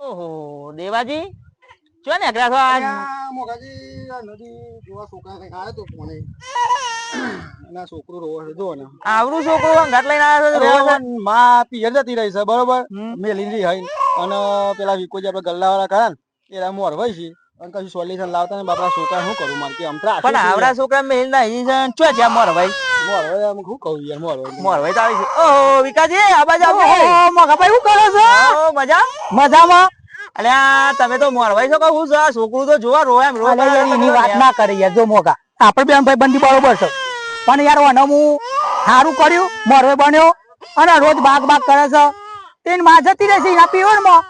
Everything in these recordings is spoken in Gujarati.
ઓહો દેવાજી? ચો ને અગ્રા મોગાજી નદી જોવા છોકરા ને ખાય તો કોને છોકરો રોવે છે જો ને. આવડું છોકરું અંગાત લઈને આવ્યો છો રોવે છે? માં પિયર જતી રહી છે બરોબર? હમ. હઈ. અને પેલા વિકોજી આપણે ગલ્લા ખરા ને એરા મોરવાય છે. અને કશું સોલ્યુશન લાવતા ને બાપડા છોકરા શું કરું મારે કે આમ ત્રાસ પણ આવડા છોકરા મેલ નહીં છે ચો છે મોર ભાઈ મોરવાય આમ શું કહું યાર મોરવાય મોર ભાઈ તો આવી છે. ઓહો વિકાસજી આ બાજુ આવજો મોગાભાઈ શું કરો છો? મજા? મજામાં? અલ્યા તમે તો મોરવાઈ છો કહું છું? છોકરું તો જોવા રોવા એમ રોવા એની વાત ના કરે યાર જો મોગા આપણે બેન ભાઈ બંધી બરોબર છે. પણ યાર ઓને હું સારું કર્યું મોરવે બન્યો અને રોજ બાગ બાગ કરે છે. તેનમાં જતી રહેશે એના પીવણમાં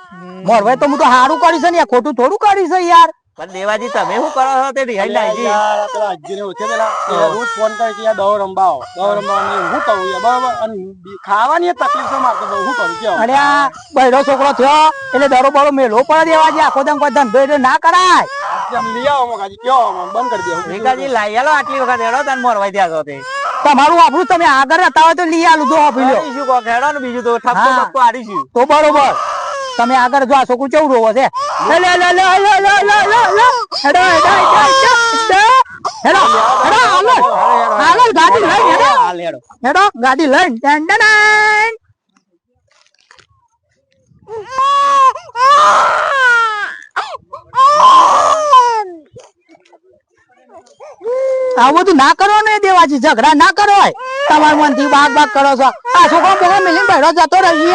મોરવે તો હું તો સારું કર્યું છે ને ખોટું થોડું કર્યું છે યાર. પણ દેવાજી તમે શું કરો છો તે રિહાઈ લાગી? યાર પેલા રોજ ફોન કરે કે યાર દવા રંબાવો દવા રંબાવો હું કહું યાર બરાબર. અને ખાવાની તકલીફ છે મારે તો બહુ શું કરું અરે આ બહેરો છોકરો થયો એટલે દરો બરો મેલો પડે દેવા છે આખો કોઈ ધંધો એટલે ના કરાય. લઈ આવો મોગાજી કયો બંધ કરી દે વિકાસજી લાઈ આલો આટલી વખત હેડો તને મોર ભાઈ છો તે. તમારું આપણું તમે આગળ હતા હોય તો લઈ આલું જો આપી લ્યો. આડીશું કોક હેડો ને બીજું તો ઠપકો ઠપકો આડીશું. તો બરોબર. તમે આગળ જો આ છોકરું કેવું રોવો છે. લે લે લે લે લે લે લે લે લે. હેડો હેડો હેડો હેડો. હેડો હેડો હાલો. હાલો ગાડી લઈને. હેડો હેડો. હેડો ગાડી લઈને. ડન. આવું બધું ના કરો ને દેવાજી. ઝઘડા ના કરો તમારા મનથી બાગ બાગ કરો છો. આ છોકરો બોગા મિલીને બેઠો જતો રહી